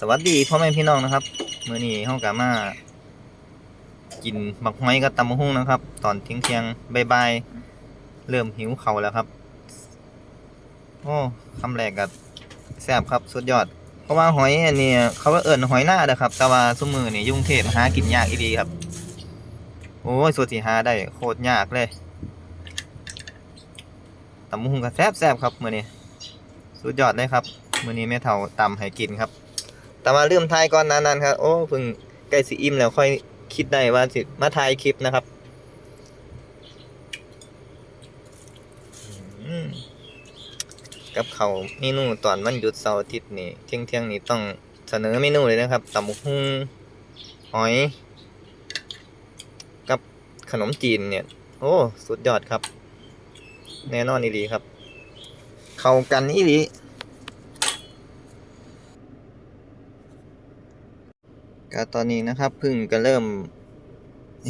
สวัสดีพ่อแม่พี่น้องนะครับเมื้อนี้เฮาก็มากินบักหอยกับตำบักหุ่งนะครับ ตอนเที่ยงๆบ่ายๆเริ่มหิวเข้าแล้วครับ โอ้คำแรกก็แซ่บครับสุดยอด เพราะว่าหอยอันนี้เขาก็เอิ้นหอยหน้าเด้อครับ แต่ว่าซุมื้อนี้ยุ่งเทพหากินยากอีหลีครับ โอ้ยสุดสิหาได้โคตรยากเลยตำบักหุ่งก็แซ่บๆครับเมื้อนี้สุดยอดเลยครับมื้อนี้แม่เฒ่าตำให้กินครับ แต่ว่าลืมถ่ายก่อนนานั้นครับ โอ้เพิ่งใกล้สิอิ่มแล้วค่อยคิดได้ว่าสิมาถ่ายคลิปนะครับกับเขาเมนูตอนวันหยุดเสาร์อาทิตย์นี่เที่ยงเที่ยงๆนี่ต้องเสนอเมนูเลยนะครับตำบักหุ่งหอย กับขนมจีนเนี่ย โอ้ สุดยอดครับ แน่นอนอีหลีครับ เข้ากันอีหลี ก็ตอนนี้นะครับเพึ่งก็เริ่ม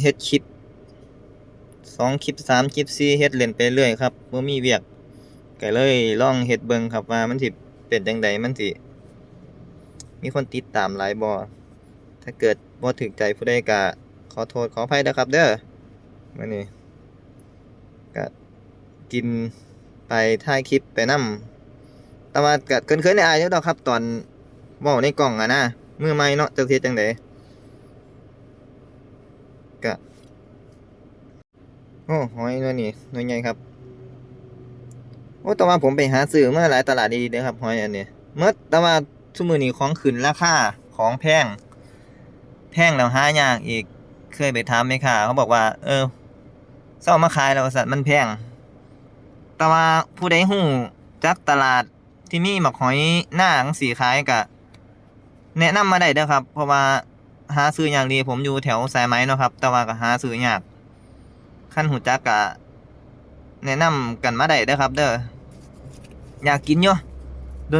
เฮ็ดคลิปสองคลิปสามคลิปสี่เฮ็ดเล่นไปเรื่อยครับบ่อมีเวียกก็เลยลองเฮ็ดเบิ่งครับว่ามันสิเป็นจังใดมันสิมีคนติดตามหลายบ่ถ้าเกิดบ่ถูกใจผู้ใดก็ขอโทษขออภัยนะครับ เด้อมื้อนี้ก็กินไปถ่ายคลิปไปนํแต่ว่าก็เกินๆได้อายอยู่ดอกครับ ตอนเว้าในกล้องอะนะ มือใหม่เนาะจักเฮ็ดจังไดกะโอ้หอยหน่วนี้หน่วยใหญ่ครับ โอ้แต่ว่าผมไปหาซื้อมาหลายตลาดดีๆเด้อครับหอยอันนี้เมื่อแต่ว่าทุกมื้อนี้ของขึ้นราคาของแพง แพงแล้วหายากอีกเคยไปถามแม่ค้าเขาบอกว่า เออเซามาขายแล้วสัตว์มันแพง แต่ว่าผู้ใดฮู้จักตลาดที่มีหมักหอยหน้าจังสีขายก็ แนะนำมาได้เด้อครับ เพราะว่าหาซื้ออย่างดีผมอยู่แถวสายไหมเนาะครับ แต่ว่าก็หาซื้อยากขั้นหูจักกะแนะนำกันมาได้เด้อครับ เด้ออยากกินอยู่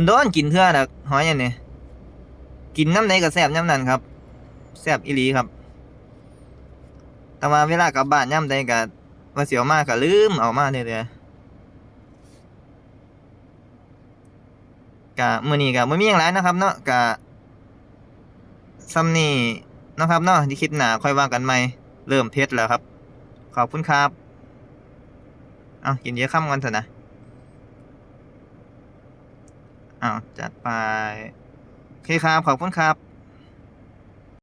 โดนๆกินเทื่อดอกหอยอันนี้กินน้ำไหนก็แซ่บย่ำนั้นครับแซ่บอีหลีครับ แต่ว่าเวลากลับบ้านย่ำใดก็ว่าเสียวมากก็ลืมเอามาเรื่อยๆกะมื้อนี้ก็บ่มีหยังหลายนะครับ เนาะกะ ซ้ำนี่เนาะครับเนาะที่คลิปหนาค่อยว่ากันใหม่ เริ่มเพชรแล้วครับ ขอบคุณครับ เอากินเยอะข้ามกันเถอะนะเอาจัดไป โอเคครับ ขอบคุณครับ